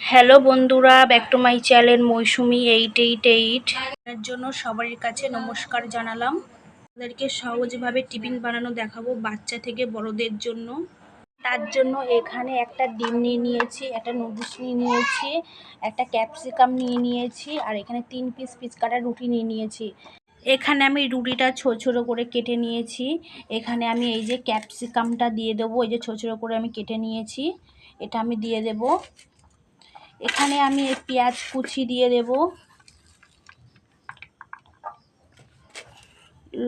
Hello বন্ধুরা back to my channel Moushumi eight eight eight এর জন্য সবার কাছে নমস্কার জানালাম। তাদেরকে সহজভাবে টিফিন বানানো দেখাবো বাচ্চা থেকে বড়দের জন্য। তার জন্য এখানে একটা ডিম নিয়ে নিয়েছি, একটা নুডলস নিয়ে নিয়েছি, একটা ক্যাপসিকাম নিয়ে নিয়েছি, আর এখানে তিন পিস পিস কাটা রুটি নিয়ে নিয়েছি। এখানে আমি রুটিটা ছোটো ছোটো করে কেটে নিয়েছি। এখানে আমি এই যে ক্যাপসিকামটা দিয়ে দেবো, এই যে ছোটো ছোটো করে আমি কেটে নিয়েছি। এটা আমি দিয়ে দেব। এখানে আমি এই পেঁয়াজ কুচি দিয়ে দেব।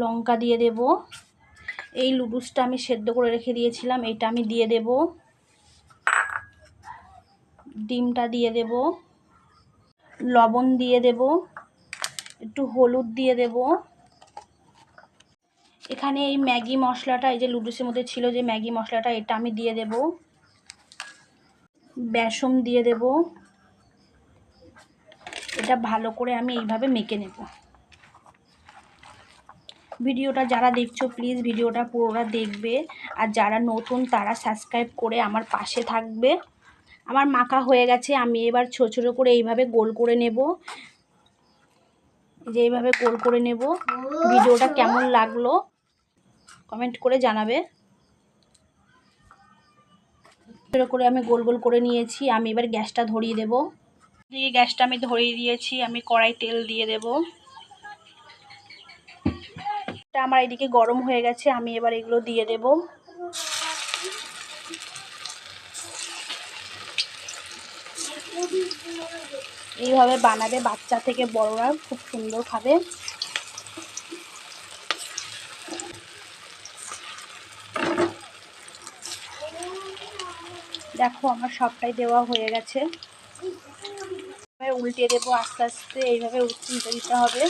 লঙ্কা দিয়ে দেব। এই লুডুসটা আমি সেদ্ধ করে রেখে দিয়েছিলাম এটা আমি দিয়ে দেব। ডিমটা দিয়ে দেব। লবণ দিয়ে দেব। একটু হলুদ দিয়ে দেব। এখানে এই ম্যাগি মশলাটা, এই যে লুডুসের মধ্যে ছিল যে ম্যাগি মশলাটা, এটা আমি দিয়ে দেব। বেসম দিয়ে দেব। এটা ভালো করে আমি এইভাবে মেখে নেব। ভিডিওটা যারা দেখছ প্লিজ ভিডিওটা পুরোটা দেখবে। আর যারা নতুন, তারা সাবস্ক্রাইব করে আমার পাশে থাকবে। আমার মাখা হয়ে গেছে, আমি এবার ছোটো ছোটো করে এইভাবে গোল করে নেব। যে এইভাবে গোল করে নেব। ভিডিওটা কেমন লাগল কমেন্ট করে জানাবে। করে আমি গোল গোল করে নিয়েছি, আমি এবার গ্যাসটা ধরিয়ে দেব। দিয়ে গ্যাসটা আমি ধরিয়ে দিয়েছি, আমি কড়াই তেল দিয়ে দেব। এটা আমার এদিকে গরম হয়ে গেছে, আমি এবার এগুলো দিয়ে দেব। এইভাবে বানাবে বাচ্চা থেকে বড়রা, খুব সুন্দর খাবে। দেখো আমার সবটাই দেওয়া হয়ে গেছে। উল্টে দেবো আস্তে আস্তে, এইভাবে উল্টে দিতে হবে।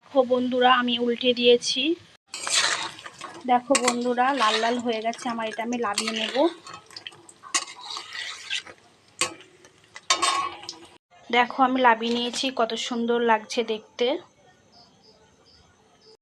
দেখো বন্ধুরা, আমি উল্টে দিয়েছি। দেখো বন্ধুরা, লাল লাল হয়ে গেছে আমার, এটা আমি লাভিয়ে নেব। দেখো আমি লাভিয়ে নিয়েছি, কত সুন্দর লাগছে দেখতে।